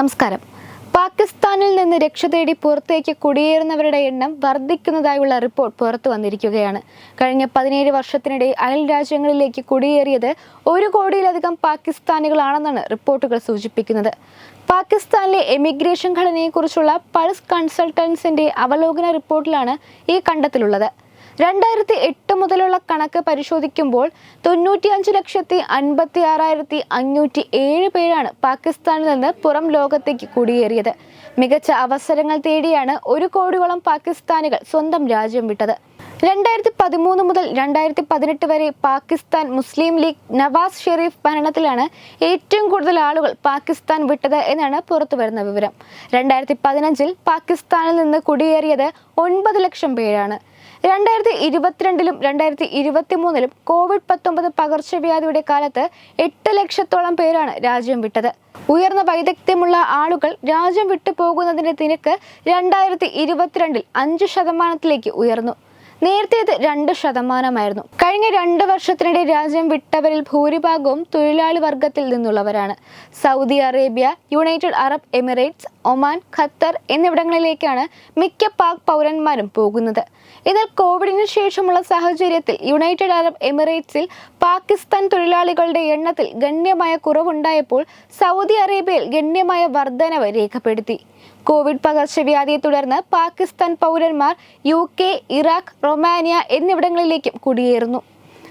നമസ്കാരം. പാകിസ്ഥാനിൽ നിന്ന് രക്ഷ തേടി പുറത്തേക്ക് കുടിയേറുന്നവരുടെ എണ്ണം വർദ്ധിക്കുന്നതായുള്ള റിപ്പോർട്ട് പുറത്തു വന്നിരിക്കുകയാണ്. കഴിഞ്ഞ പതിനേഴ് വർഷത്തിനിടെ അയൽ രാജ്യങ്ങളിലേക്ക് കുടിയേറിയത് ഒരു കോടിയിലധികം പാകിസ്ഥാനികളാണെന്നാണ് റിപ്പോർട്ടുകൾ സൂചിപ്പിക്കുന്നത്. പാകിസ്ഥാനിലെ എമിഗ്രേഷൻ ഘടനയെക്കുറിച്ചുള്ള പൾസ് കൺസൾട്ടൻസിന്റെ അവലോകന റിപ്പോർട്ടിലാണ് ഈ കണ്ടെത്തലുള്ളത്. രണ്ടായിരത്തി എട്ട് മുതലുള്ള കണക്ക് പരിശോധിക്കുമ്പോൾ തൊണ്ണൂറ്റിയഞ്ച് ലക്ഷത്തി അൻപത്തി ആറായിരത്തി അഞ്ഞൂറ്റി ഏഴ് പേരാണ് പാകിസ്ഥാനിൽ നിന്ന് പുറം ലോകത്തേക്ക് കുടിയേറിയത്. മികച്ച അവസരങ്ങൾ തേടിയാണ് ഒരു കോടിയോളം പാകിസ്ഥാനികൾ സ്വന്തം രാജ്യം വിട്ടത്. രണ്ടായിരത്തി പതിമൂന്ന് മുതൽ രണ്ടായിരത്തി പതിനെട്ട് വരെ പാകിസ്ഥാൻ മുസ്ലിം ലീഗ് നവാസ് ഷെരീഫ് ഭരണത്തിലാണ് ഏറ്റവും കൂടുതൽ ആളുകൾ പാകിസ്ഥാൻ വിട്ടത് എന്നാണ് പുറത്തുവരുന്ന വിവരം. രണ്ടായിരത്തി പതിനഞ്ചിൽ പാകിസ്ഥാനിൽ നിന്ന് കുടിയേറിയത് ഒൻപത് ലക്ഷം പേരാണ്. രണ്ടായിരത്തി ഇരുപത്തിരണ്ടിലും രണ്ടായിരത്തി ഇരുപത്തി മൂന്നിലും കോവിഡ് പത്തൊമ്പത് പകർച്ചവ്യാധിയുടെ കാലത്ത് എട്ട് ലക്ഷത്തോളം പേരാണ് രാജ്യം വിട്ടത്. ഉയർന്ന വൈദഗ്ധ്യമുള്ള ആളുകൾ രാജ്യം വിട്ടു പോകുന്നതിന്റെ നിരക്ക് രണ്ടായിരത്തി ഇരുപത്തിരണ്ടിൽ അഞ്ച് ശതമാനത്തിലേക്ക് ഉയർന്നു. നേരത്തെ ഇത് രണ്ട് ശതമാനമായിരുന്നു. കഴിഞ്ഞ രണ്ട് വർഷത്തിനിടെ രാജ്യം വിട്ടവരിൽ ഭൂരിഭാഗവും തൊഴിലാളി വർഗത്തിൽ നിന്നുള്ളവരാണ്. Saudi Arabia United Arab Emirates Oman Qatar എന്നിവിടങ്ങളിലേക്കാണ് മിക്ക പാക് പൗരന്മാരും പോകുന്നത്. എന്നാൽ കോവിഡിന് ശേഷമുള്ള സാഹചര്യത്തിൽ യുണൈറ്റഡ് അറബ് എമിറേറ്റ്സിൽ പാകിസ്ഥാൻ തൊഴിലാളികളുടെ എണ്ണത്തിൽ ഗണ്യമായ കുറവുണ്ടായപ്പോൾ സൗദി അറേബ്യയിൽ ഗണ്യമായ വർധനവ് രേഖപ്പെടുത്തി. കോവിഡ് പകർച്ചവ്യാധിയെ തുടർന്ന് പാകിസ്ഥാൻ പൗരന്മാർ യു കെ ഇറാഖ് റൊമാനിയ എന്നിവിടങ്ങളിലേക്കും കുടിയേറുന്നു.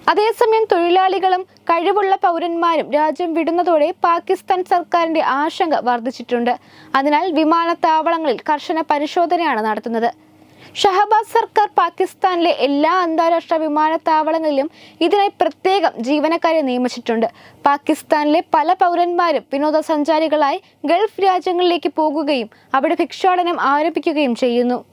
അതേസമയം തൊഴിലാളികളും കഴിവുള്ള പൗരന്മാരും രാജ്യം വിടുന്നതോടെ പാകിസ്ഥാൻ സർക്കാരിന്റെ ആശങ്ക വർദ്ധിച്ചിട്ടുണ്ട്. അതിനാൽ വിമാനത്താവളങ്ങളിൽ കർശന പരിശോധനയാണ് നടത്തുന്നത്. ഷഹബാസ് സർക്കാർ പാകിസ്ഥാനിലെ എല്ലാ അന്താരാഷ്ട്ര വിമാനത്താവളങ്ങളിലും ഇതിനായി പ്രത്യേകം ജീവനക്കാരെ നിയമിച്ചിട്ടുണ്ട്. പാകിസ്ഥാനിലെ പല പൗരന്മാരും വിനോദസഞ്ചാരികളായി ഗൾഫ് രാജ്യങ്ങളിലേക്ക് പോകുകയും അവിടെ ഭിക്ഷാടനം ആരംഭിക്കുകയും ചെയ്യുന്നു.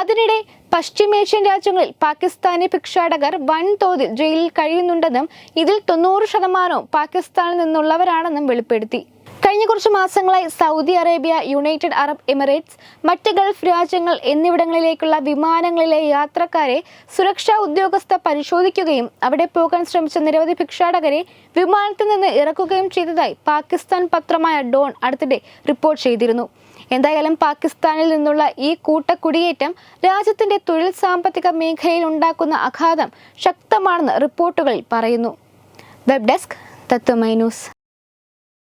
അതിനിടെ പശ്ചിമേഷ്യൻ രാജ്യങ്ങളിൽ പാകിസ്ഥാനി ഭിക്ഷാടകർ വൻതോതിൽ ജയിലിൽ കഴിയുന്നുണ്ടെന്നും ഇതിൽ തൊണ്ണൂറ് ശതമാനവും പാകിസ്ഥാനിൽ നിന്നുള്ളവരാണെന്നും വെളിപ്പെടുത്തി. കഴിഞ്ഞ കുറച്ച് മാസങ്ങളായി Saudi Arabia United Arab Emirates മറ്റ് ഗൾഫ് രാജ്യങ്ങൾ എന്നിവിടങ്ങളിലേക്കുള്ള വിമാനങ്ങളിലെ യാത്രക്കാരെ സുരക്ഷാ ഉദ്യോഗസ്ഥ പരിശോധിക്കുകയും അവിടെ പോകാൻ ശ്രമിച്ച നിരവധി ഭിക്ഷാടകരെ വിമാനത്തിൽ നിന്ന് ഇറക്കുകയും ചെയ്തതായി പാകിസ്ഥാൻ പത്രമായ ഡോൺ അടുത്തിടെ റിപ്പോർട്ട് ചെയ്തിരുന്നു. എന്തായാലും പാകിസ്ഥാനിൽ നിന്നുള്ള ഈ കൂട്ടക്കുടിയേറ്റം രാജ്യത്തിന്റെ തൊഴിൽ സാമ്പത്തിക മേഖലയിൽ ഉണ്ടാക്കുന്ന അഘാതം ശക്തമാണെന്ന് റിപ്പോർട്ടുകളിൽ പറയുന്നു. Web desk Tatwamayi news.